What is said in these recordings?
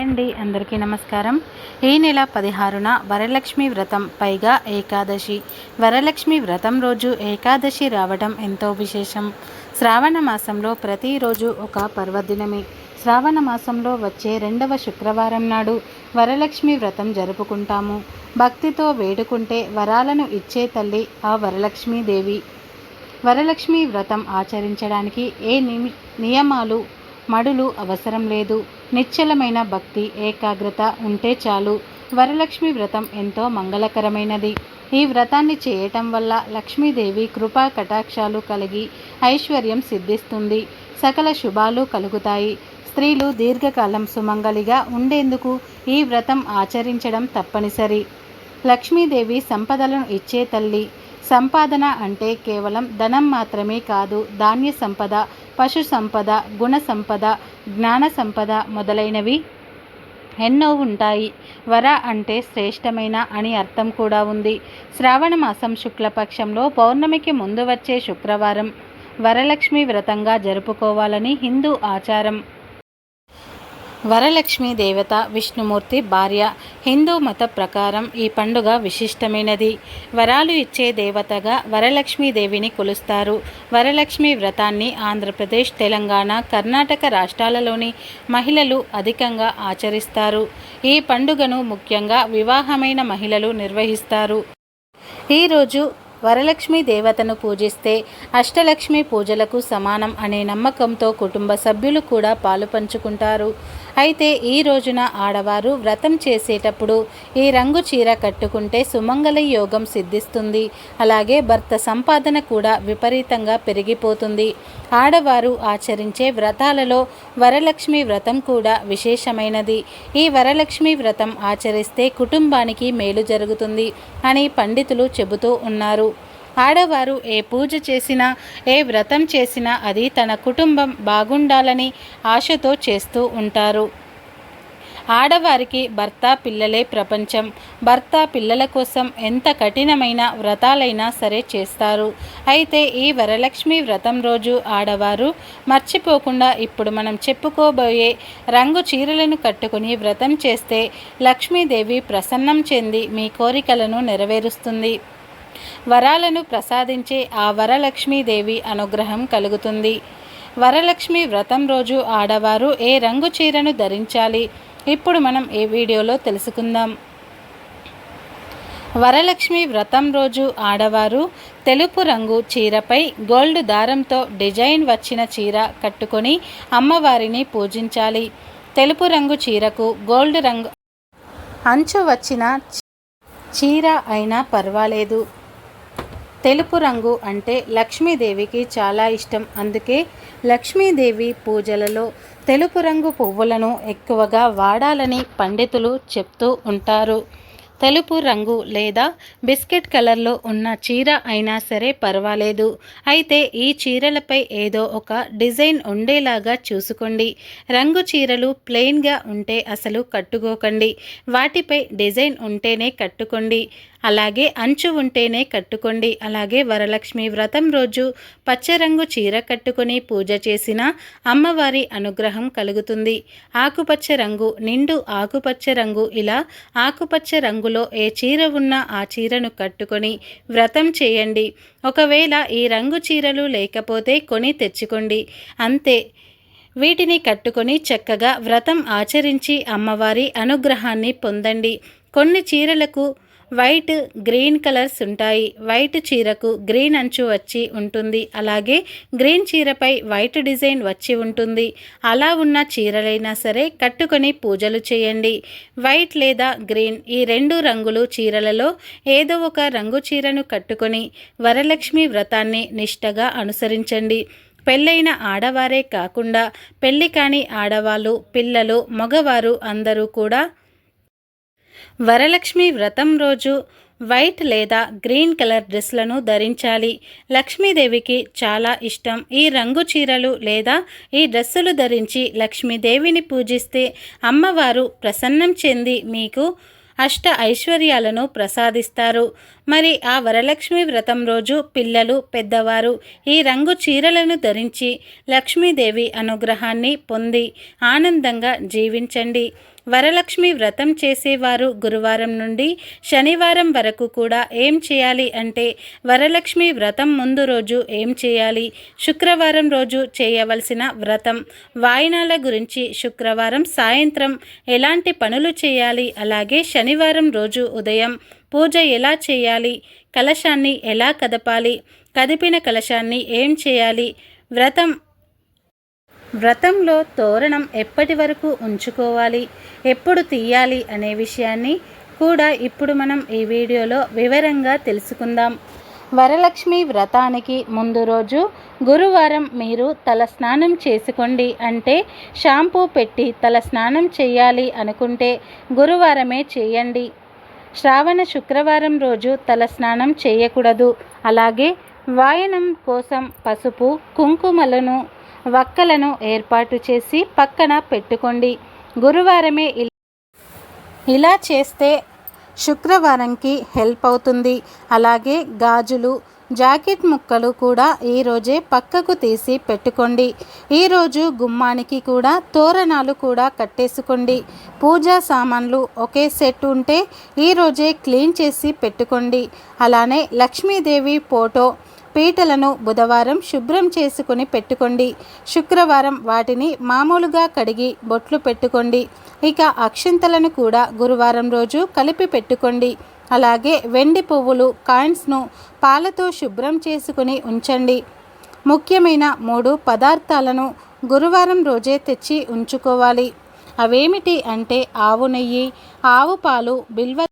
అండి అందరికీ నమస్కారం. ఈ నెల పదిహారున వరలక్ష్మి వ్రతం పైగా ఏకాదశి. వరలక్ష్మి వ్రతం రోజు ఏకాదశి రావడం ఎంతో విశేషం. శ్రావణ మాసంలో ప్రతిరోజు ఒక పర్వదినమే. శ్రావణ మాసంలో వచ్చే రెండవ శుక్రవారం నాడు వరలక్ష్మి వ్రతం జరుపుకుంటాము. భక్తితో వేడుకుంటే వరాలను ఇచ్చే తల్లి ఆ వరలక్ష్మీదేవి. వరలక్ష్మి వ్రతం ఆచరించడానికి ఏ నియమాలు మడులు అవసరం లేదు. నిశ్చలమైన భక్తి ఏకాగ్రత ఉంటే చాలు. వరలక్ష్మి వ్రతం ఎంతో మంగళకరమైనది. ఈ వ్రతాన్ని చేయటం వల్ల లక్ష్మీదేవి కృపా కటాక్షాలు కలిగి ఐశ్వర్యం సిద్ధిస్తుంది. సకల శుభాలు కలుగుతాయి. స్త్రీలు దీర్ఘకాలం సుమంగలిగా ఉండేందుకు ఈ వ్రతం ఆచరించడం తప్పనిసరి. లక్ష్మీదేవి సంపదలను ఇచ్చే తల్లి. సంపాదన అంటే కేవలం ధనం మాత్రమే కాదు ధాన్య సంపద పశు సంపద గుణ సంపద జ్ఞాన సంపద మొదలైనవి ఎన్నో ఉంటాయి. వర అంటే శ్రేష్టమైన అని అర్థం కూడా ఉంది. శ్రావణ మాసం శుక్లపక్షంలో పౌర్ణమికి ముందు వచ్చే శుక్రవారం వరలక్ష్మి వ్రతంగా జరుపుకోవాలని హిందూ ఆచారం. వరలక్ష్మి దేవత విష్ణుమూర్తి భార్య హిందూ మత ప్రకారం ఈ పండుగ విశిష్టమైనది. వరాలు ఇచ్చే దేవతగా వరలక్ష్మీదేవిని కొలుస్తారు. వరలక్ష్మి వ్రతాన్ని ఆంధ్రప్రదేశ్ తెలంగాణ కర్ణాటక రాష్ట్రాలలోని మహిళలు అధికంగా ఆచరిస్తారు. ఈ పండుగను ముఖ్యంగా వివాహమైన మహిళలు నిర్వహిస్తారు. ఈరోజు వరలక్ష్మి దేవతను పూజిస్తే అష్టలక్ష్మి పూజలకు సమానం అనే నమ్మకంతో కుటుంబ సభ్యులు కూడా పాలు పంచుకుంటారు. అయితే ఈ రోజున ఆడవారు వ్రతం చేసేటప్పుడు ఈ రంగు చీర కట్టుకుంటే సుమంగళ యోగం సిద్ధిస్తుంది. అలాగే భర్త సంపాదన కూడా విపరీతంగా పెరిగిపోతుంది. ఆడవారు ఆచరించే వ్రతాలలో వరలక్ష్మి వ్రతం కూడా విశేషమైనది. ఈ వరలక్ష్మి వ్రతం ఆచరిస్తే కుటుంబానికి మేలు జరుగుతుంది అని పండితులు చెబుతూ ఉన్నారు. ఆడవారు ఏ పూజ చేసినా ఏ వ్రతం చేసినా అది తన కుటుంబం బాగుండాలని ఆశతో చేస్తూ ఉంటారు. ఆడవారికి భర్త పిల్లలే ప్రపంచం. భర్త పిల్లల కోసం ఎంత కఠినమైన వ్రతాలైనా సరే చేస్తారు. అయితే ఈ వరలక్ష్మి వ్రతం రోజు ఆడవారు మర్చిపోకుండా ఇప్పుడు మనం చెప్పుకోబోయే రంగు చీరలను కట్టుకుని వ్రతం చేస్తే లక్ష్మీదేవి ప్రసన్నం చెంది మీ కోరికలను నెరవేరుస్తుంది. వరాలను ప్రసాదించే ఆ వరలక్ష్మీదేవి అనుగ్రహం కలుగుతుంది. వరలక్ష్మి వ్రతం రోజు ఆడవారు ఏ రంగు చీరను ధరించాలి? ఇప్పుడు మనం ఈ వీడియోలో తెలుసుకుందాం. వరలక్ష్మి వ్రతం రోజు ఆడవారు తెలుపు రంగు చీరపై గోల్డ్ దారంతో డిజైన్ వచ్చిన చీర కట్టుకొని అమ్మవారిని పూజించాలి. తెలుపు రంగు చీరకు గోల్డ్ రంగు అంచు వచ్చిన చీర అయినా పర్వాలేదు. తెలుపు రంగు అంటే లక్ష్మీదేవికి చాలా ఇష్టం. అందుకే లక్ష్మీదేవి పూజలలో తెలుపు రంగు పువ్వులను ఎక్కువగా వాడాలని పండితులు చెప్తూ ఉంటారు. తెలుపు రంగు లేదా బిస్కెట్ కలర్లో ఉన్న చీర అయినా సరే పర్వాలేదు. అయితే ఈ చీరలపై ఏదో ఒక డిజైన్ ఉండేలాగా చూసుకోండి. రంగు చీరలు ప్లెయిన్గా ఉంటే అసలు కట్టుకోకండి. వాటిపై డిజైన్ ఉంటేనే కట్టుకోండి. అలాగే అంచు ఉంటేనే కట్టుకోండి. అలాగే వరలక్ష్మి వ్రతం రోజు పచ్చరంగు చీర కట్టుకొని పూజ చేసిన అమ్మవారి అనుగ్రహం కలుగుతుంది. ఆకుపచ్చ రంగు నిండు ఆకుపచ్చ రంగు ఇలా ఆకుపచ్చ రంగులో ఏ చీర ఉన్నా ఆ చీరను కట్టుకొని వ్రతం చేయండి. ఒకవేళ ఈ రంగు చీరలు లేకపోతే కొని తెచ్చుకోండి. అంతే. వీటిని కట్టుకొని చక్కగా వ్రతం ఆచరించి అమ్మవారి అనుగ్రహాన్ని పొందండి. కొన్ని చీరలకు వైట్ గ్రీన్ కలర్స్ ఉంటాయి. వైట్ చీరకు గ్రీన్ అంచు వచ్చి ఉంటుంది. అలాగే గ్రీన్ చీరపై వైట్ డిజైన్ వచ్చి ఉంటుంది. అలా ఉన్న చీరలైనా సరే కట్టుకొని పూజలు చేయండి. వైట్ లేదా గ్రీన్ ఈ రెండు రంగులు చీరలలో ఏదో ఒక రంగు చీరను కట్టుకొని వరలక్ష్మి వ్రతాన్ని నిష్టగా అనుసరించండి. పెళ్ళైన ఆడవారే కాకుండా పెళ్ళి కాని ఆడవాళ్ళు పిల్లలు మగవారు అందరూ కూడా వరలక్ష్మి వ్రతం రోజు వైట్ లేదా గ్రీన్ కలర్ డ్రెస్లను ధరించాలి. లక్ష్మీదేవికి చాలా ఇష్టం. ఈ రంగు చీరలు లేదా ఈ డ్రెస్సులు ధరించి లక్ష్మీదేవిని పూజిస్తే అమ్మవారు ప్రసన్నం చెంది మీకు అష్ట ఐశ్వర్యాలను ప్రసాదిస్తారు. మరి ఆ వరలక్ష్మి వ్రతం రోజు పిల్లలు పెద్దవారు ఈ రంగు చీరలను ధరించి లక్ష్మీదేవి అనుగ్రహాన్ని పొంది ఆనందంగా జీవించండి. వరలక్ష్మి వ్రతం చేసేవారు గురువారం నుండి శనివారం వరకు కూడా ఏం చేయాలి అంటే వరలక్ష్మి వ్రతం ముందు రోజు ఏం చేయాలి? శుక్రవారం రోజు చేయవలసిన వ్రతం. వాయినాల గురించి శుక్రవారం సాయంత్రం ఎలాంటి పనులు చేయాలి? అలాగే శనివారం రోజు ఉదయం పూజ ఎలా చేయాలి? కలశాన్ని ఎలా కదపాలి? కదిపిన కలశాన్ని ఏం చేయాలి? వ్రతం వ్రతంలో తోరణం ఎప్పటి వరకు ఉంచుకోవాలి? ఎప్పుడు తీయాలి అనే విషయాన్ని కూడా ఇప్పుడు మనం ఈ వీడియోలో వివరంగా తెలుసుకుందాం. వరలక్ష్మి వ్రతానికి ముందు రోజు గురువారం మీరు తల స్నానం చేసుకోండి అంటే షాంపూ పెట్టి తల స్నానం చేయాలి అనుకుంటే గురువారమే చేయండి. శ్రావణ శుక్రవారం రోజు తల స్నానం చేయకూడదు. అలాగే వాయనం కోసం పసుపు కుంకుమలను వక్కలను ఏర్పాటు చేసి పక్కన పెట్టుకోండి. గురువారమే ఇలా చేస్తే శుక్రవారంకి హెల్ప్ అవుతుంది. అలాగే గాజులు జాకెట్ ముక్కలు కూడా ఈరోజే పక్కకు తీసి పెట్టుకోండి. ఈరోజు గుమ్మానికి కూడా తోరణాలు కూడా కట్టేసుకోండి. పూజా సామాన్లు ఒకే సెట్ ఉంటే ఈరోజే క్లీన్ చేసి పెట్టుకోండి. అలానే లక్ష్మీదేవి ఫోటో పీటలను బుధవారం శుభ్రం చేసుకుని పెట్టుకోండి. శుక్రవారం వాటిని మామూలుగా కడిగి బొట్లు పెట్టుకోండి. ఇక అక్షింతలను కూడా గురువారం రోజు కలిపి పెట్టుకోండి. అలాగే వెండి పువ్వులు కాయిన్స్ను పాలతో శుభ్రం చేసుకుని ఉంచండి. ముఖ్యమైన మూడు పదార్థాలను గురువారం రోజే తెచ్చి ఉంచుకోవాలి. అవేమిటి అంటే ఆవు నెయ్యి ఆవు పాలు బిల్వ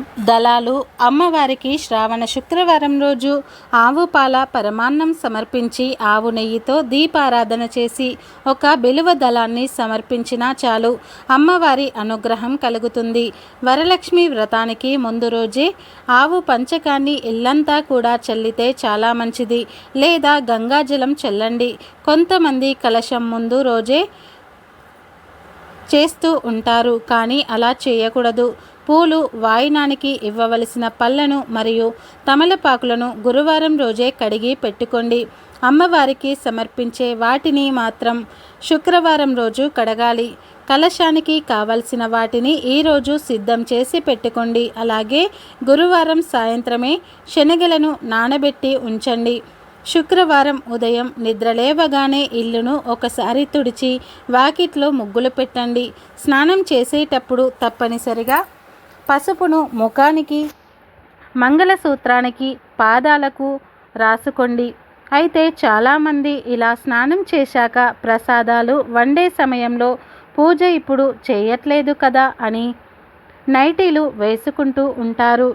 దళాలు అమ్మవారికి శ్రావణ శుక్రవారం రోజు ఆవు పాల పరమాన్నం సమర్పించి ఆవు నెయ్యితో దీపారాధన చేసి ఒక బిలువ దళాన్ని సమర్పించినా చాలు. అమ్మవారి అనుగ్రహం కలుగుతుంది. వరలక్ష్మి వ్రతానికి ముందు రోజే ఆవు పంచకాన్ని ఇల్లంతా కూడా చల్లితే చాలా మంచిది. లేదా గంగాజలం చల్లండి. కొంతమంది కలశం ముందు రోజే చేస్తూ ఉంటారు కానీ అలా చేయకూడదు. పూలు వాయినానికి ఇవ్వవలసిన పళ్ళను మరియు తమలపాకులను గురువారం రోజే కడిగి పెట్టుకోండి. అమ్మవారికి సమర్పించే వాటిని మాత్రం శుక్రవారం రోజు కడగాలి. కలశానికి కావలసిన వాటిని ఈరోజు సిద్ధం చేసి పెట్టుకోండి. అలాగే గురువారం సాయంత్రమే శనగలను నానబెట్టి ఉంచండి. శుక్రవారం ఉదయం నిద్రలేవగానే ఇల్లును ఒకసారి తుడిచి వాకిట్లో ముగ్గులు పెట్టండి. స్నానం చేసేటప్పుడు తప్పనిసరిగా పసుపును ముఖానికి మంగళసూత్రానికి పాదాలకు రాసుకోండి. అయితే చాలామంది ఇలా స్నానం చేశాక ప్రసాదాలు వండే సమయంలో పూజ ఇప్పుడు చేయట్లేదు కదా అని నైటీలు వేసుకుంటూ ఉంటారు.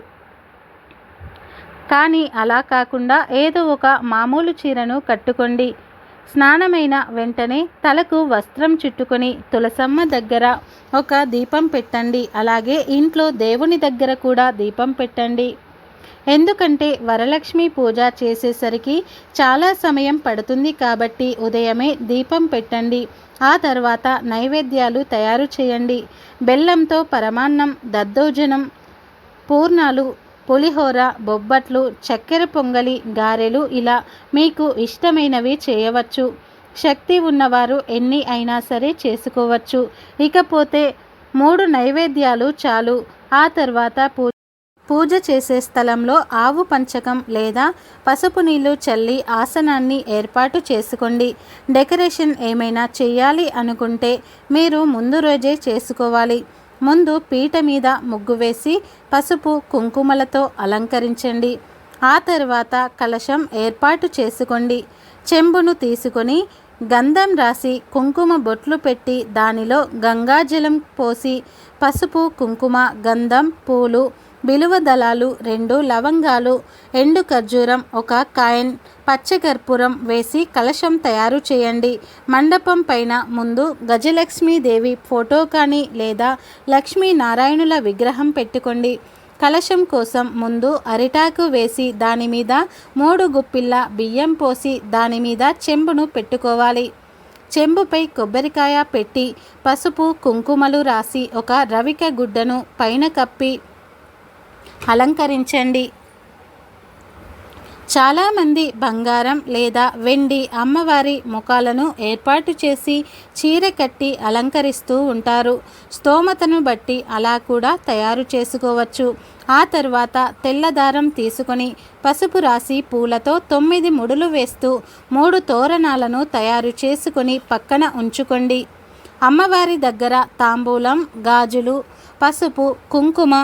కానీ అలా కాకుండా ఏదో ఒక మామూలు చీరను కట్టుకోండి. స్నానమైన వెంటనే తలకు వస్త్రం చుట్టుకొని తులసమ్మ దగ్గర ఒక దీపం పెట్టండి. అలాగే ఇంట్లో దేవుని దగ్గర కూడా దీపం పెట్టండి. ఎందుకంటే వరలక్ష్మి పూజ చేసేసరికి చాలా సమయం పడుతుంది కాబట్టి ఉదయమే దీపం పెట్టండి. ఆ తర్వాత నైవేద్యాలు తయారు చేయండి. బెల్లంతో పరమాన్నం దద్దోజనం పూర్ణాలు పులిహోర బొబ్బట్లు చక్కెర పొంగలి గారెలు ఇలా మీకు ఇష్టమైనవి చేయవచ్చు. శక్తి ఉన్నవారు ఎన్ని అయినా సరే చేసుకోవచ్చు. ఇకపోతే మూడు నైవేద్యాలు చాలు. ఆ తర్వాత పూజ పూజ చేసే స్థలంలో ఆవు పంచకం లేదా పసుపు నీళ్ళు చల్లి ఆసనాన్ని ఏర్పాటు చేసుకోండి. డెకరేషన్ ఏమైనా చేయాలి అనుకుంటే మీరు ముందు రోజే చేసుకోవాలి. ముందు పీట మీద ముగ్గు వేసి పసుపు కుంకుమలతో అలంకరించండి. ఆ తర్వాత కలశం ఏర్పాటు చేసుకోండి. చెంబును తీసుకొని గంధం రాసి కుంకుమ బొట్లు పెట్టి దానిలో గంగాజలం పోసి పసుపు కుంకుమ గంధం పూలు బిలువ దళాలు రెండు లవంగాలు ఎండు ఖర్జూరం ఒక కాయన్ పచ్చకర్పూరం వేసి కలశం తయారు చేయండి. మండపం పైన ముందు గజలక్ష్మీదేవి ఫోటో కానీ లేదా లక్ష్మీనారాయణుల విగ్రహం పెట్టుకోండి. కలశం కోసం ముందు అరిటాకు వేసి దాని మీద మూడు గుప్పిళ్ళ బియ్యం పోసి దాని మీద చెంబును పెట్టుకోవాలి. చెంబుపై కొబ్బరికాయ పెట్టి పసుపు కుంకుమలు రాసి ఒక రవిక గుడ్డను పైన కప్పి అలంకరించండి. చాలామంది బంగారం లేదా వెండి అమ్మవారి ముఖాలను ఏర్పాటు చేసి చీర కట్టి అలంకరిస్తూ ఉంటారు. స్తోమతను బట్టి అలా కూడా తయారు చేసుకోవచ్చు. ఆ తర్వాత తెల్లదారం తీసుకొని పసుపు రాసి పూలతో తొమ్మిది ముడులు వేస్తూ మూడు తోరణాలను తయారు చేసుకొని పక్కన ఉంచుకోండి. అమ్మవారి దగ్గర తాంబూలం గాజులు పసుపు కుంకుమ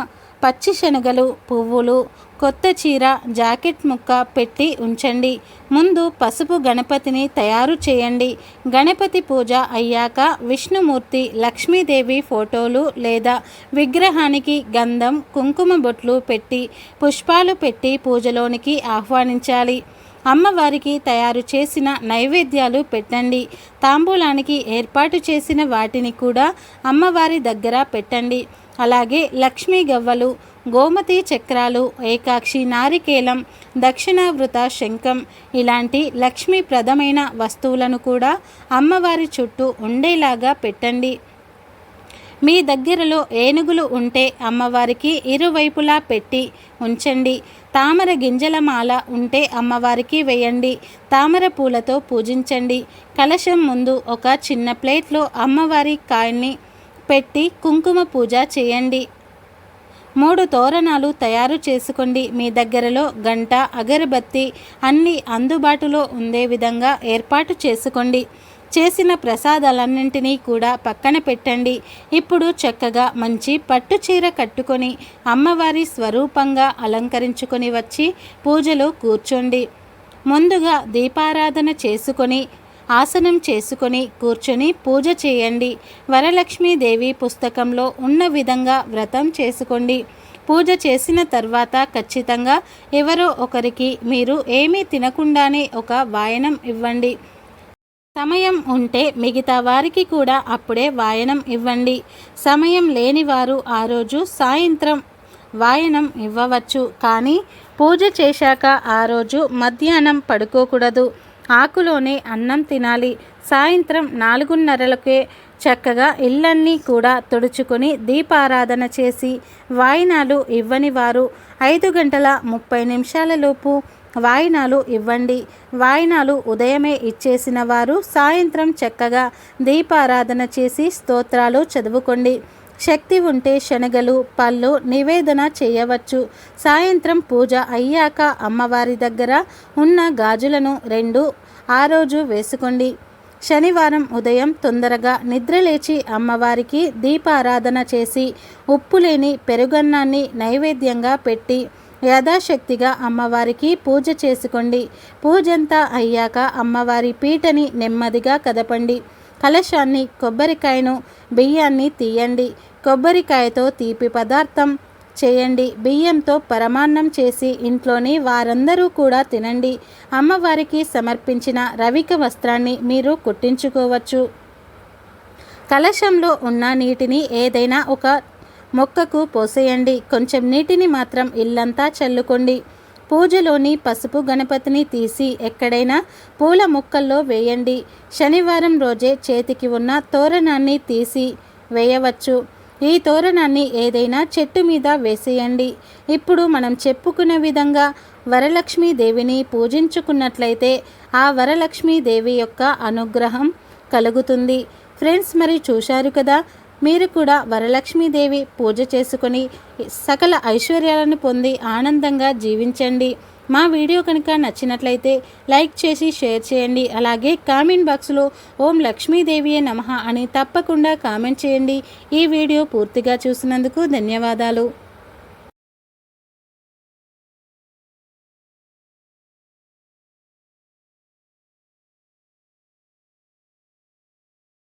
పచ్చి శనగలు పువ్వులు కొత్త చీర జాకెట్ ముక్క పెట్టి ఉంచండి. ముందు పసుపు గణపతిని తయారు చేయండి. గణపతి పూజ అయ్యాక విష్ణుమూర్తి లక్ష్మీదేవి ఫోటోలు లేదా విగ్రహానికి గంధం కుంకుమ బొట్లు పెట్టి పుష్పాలు పెట్టి పూజలోనికి ఆహ్వానించాలి. అమ్మవారికి తయారు చేసిన నైవేద్యాలు పెట్టండి. తాంబూలానికి ఏర్పాటు చేసిన వాటిని కూడా అమ్మవారి దగ్గర పెట్టండి. అలాగే లక్ష్మీ గవ్వలు గోమతి చక్రాలు ఏకాక్షి నారికేలం దక్షిణావృత శంఖం ఇలాంటి లక్ష్మీప్రదమైన వస్తువులను కూడా అమ్మవారి చుట్టూ ఉండేలాగా పెట్టండి. మీ దగ్గరలో ఏనుగులు ఉంటే అమ్మవారికి ఇరువైపులా పెట్టి ఉంచండి. తామర గింజల మాల ఉంటే అమ్మవారికి వేయండి. తామర పూలతో పూజించండి. కలశం ముందు ఒక చిన్న ప్లేట్లో అమ్మవారి కాయల్ని పెట్టి కుంకుమ పూజ చేయండి. మూడు తోరణాలు తయారు చేసుకోండి. మీ దగ్గరలో గంట అగరబత్తి అన్నీ అందుబాటులో ఉండే విధంగా ఏర్పాటు చేసుకోండి. చేసిన ప్రసాదాలన్నింటినీ కూడా పక్కన పెట్టండి. ఇప్పుడు చక్కగా మంచి పట్టు చీర కట్టుకొని అమ్మవారి స్వరూపంగా అలంకరించుకొని వచ్చి పూజలో కూర్చోండి. ముందుగా దీపారాధన చేసుకొని ఆసనం చేసుకొని కూర్చొని పూజ చేయండి. వరలక్ష్మీదేవి పుస్తకంలో ఉన్న విధంగా వ్రతం చేసుకోండి. పూజ చేసిన తర్వాత ఖచ్చితంగా ఎవరో ఒకరికి మీరు ఏమీ తినకుండానే ఒక వాయనం ఇవ్వండి. సమయం ఉంటే మిగతా వారికి కూడా అప్పుడే వాయనం ఇవ్వండి. సమయం లేనివారు ఆ రోజు సాయంత్రం వాయనం ఇవ్వవచ్చు. కానీ పూజ చేశాక ఆ రోజు మధ్యాహ్నం పడుకోకూడదు. ఆకులోనే అన్నం తినాలి. సాయంత్రం నాలుగున్నరలకే చక్కగా ఇళ్ళన్నీ కూడా తుడుచుకొని దీపారాధన చేసి వాయినాలు ఇవ్వని వారు ఐదు గంటల ముప్పై నిమిషాలలోపు వాయినాలు ఇవ్వండి. వాయినాలు ఉదయమే ఇచ్చేసిన వారు సాయంత్రం చక్కగా దీపారాధన చేసి స్తోత్రాలు చదువుకోండి. శక్తి ఉంటే శనగలు పళ్ళు నివేదన చేయవచ్చు. సాయంత్రం పూజ అయ్యాక అమ్మవారి దగ్గర ఉన్న గాజులను రెండు ఆ రోజు వేసుకోండి. శనివారం ఉదయం తొందరగా నిద్రలేచి అమ్మవారికి దీపారాధన చేసి ఉప్పు లేని పెరుగన్నాన్ని నైవేద్యంగా పెట్టి యథాశక్తిగా అమ్మవారికి పూజ చేసుకోండి. పూజంతా అయ్యాక అమ్మవారి పీటని నెమ్మదిగా కదపండి. కలశాన్ని కొబ్బరికాయను బియ్యాన్ని తీయండి. కొబ్బరికాయతో తీపి పదార్థం చేయండి. బియ్యంతో పరమాన్నం చేసి ఇంట్లోని వారందరూ కూడా తినండి. అమ్మవారికి సమర్పించిన రవిక వస్త్రాన్ని మీరు కుట్టించుకోవచ్చు. కలశంలో ఉన్న నీటిని ఏదైనా ఒక మొక్కకు పోసేయండి. కొంచెం నీటిని మాత్రం ఇల్లంతా చల్లుకోండి. పూజలోని పసుపు గణపతిని తీసి ఎక్కడైనా పూల మొక్కల్లో వేయండి. శనివారం రోజే చేతికి ఉన్న తోరణాన్ని తీసి వేయవచ్చు. ఈ తోరణాన్ని ఏదైనా చెట్టు మీద వేసేయండి. ఇప్పుడు మనం చెప్పుకున్న విధంగా వరలక్ష్మీదేవిని పూజించుకున్నట్లయితే ఆ వరలక్ష్మీదేవి యొక్క అనుగ్రహం కలుగుతుంది. ఫ్రెండ్స్ మరి చూశారు కదా? మీరు కూడా వరలక్ష్మీదేవి పూజ చేసుకొని సకల ఐశ్వర్యాలను పొంది ఆనందంగా జీవించండి. మా వీడియో కనుక నచ్చినట్లయితే లైక్ చేసి షేర్ చేయండి. అలాగే కామెంట్ బాక్స్లో ఓం లక్ష్మీదేవియే నమ అని తప్పకుండా కామెంట్ చేయండి. ఈ వీడియో పూర్తిగా చూసినందుకు ధన్యవాదాలు.